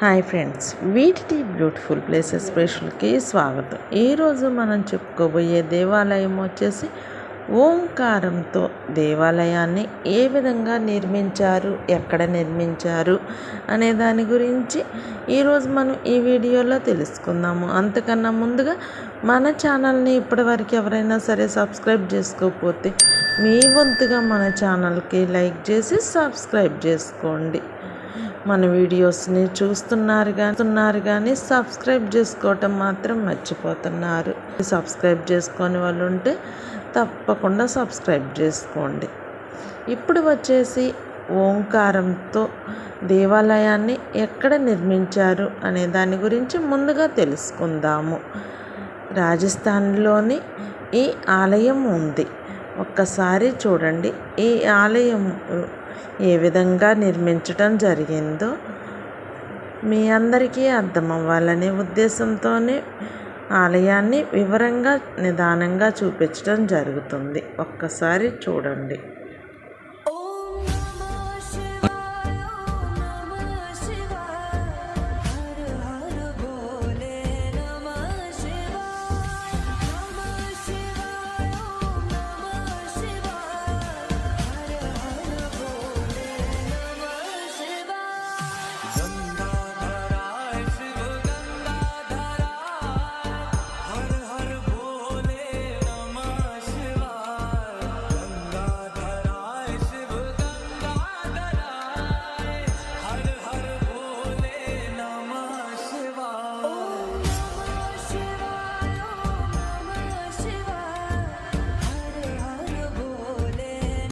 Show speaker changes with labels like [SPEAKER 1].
[SPEAKER 1] Hi friends వీటి beautiful places స్పెషల్కి స్వాగతం. ఈరోజు మనం చెప్పుకోబోయే దేవాలయం వచ్చేసి ఓంకారంతో దేవాలయాన్ని ఏ విధంగా నిర్మించారు ఎక్కడ నిర్మించారు అనే దాని గురించి ఈరోజు మనం ఈ వీడియోలో తెలుసుకుందాము. అంతకన్నా ముందుగా మన ఛానల్ని ఇప్పటివరకు ఎవరైనా సరే సబ్స్క్రైబ్ చేసుకోకపోతే మీ వంతుగా మన ఛానల్కి లైక్ చేసి సబ్స్క్రైబ్ చేసుకోండి. మన వీడియోస్ని చూస్తున్నారు కానీ కానీ సబ్స్క్రైబ్ చేసుకోవటం మాత్రం మర్చిపోతున్నారు. సబ్స్క్రైబ్ చేసుకొని వాళ్ళు ఉంటే తప్పకుండా సబ్స్క్రైబ్ చేసుకోండి. ఇప్పుడు వచ్చేసి ఓంకారంతో దేవాలయాన్ని ఎక్కడ నిర్మించారు అనే దాని గురించి ముందుగా తెలుసుకుందాము. రాజస్థాన్లోని ఈ ఆలయం ఉంది. ఒక్కసారి చూడండి. ఈ ఆలయం ఏ విధంగా నిర్మించటం జరిగిందో మీ అందరికీ అర్థమవ్వాలనే ఉద్దేశంతోనే ఆలయాన్ని వివరంగా నిదానంగా చూపించడం జరుగుతుంది. ఒక్కసారి చూడండి.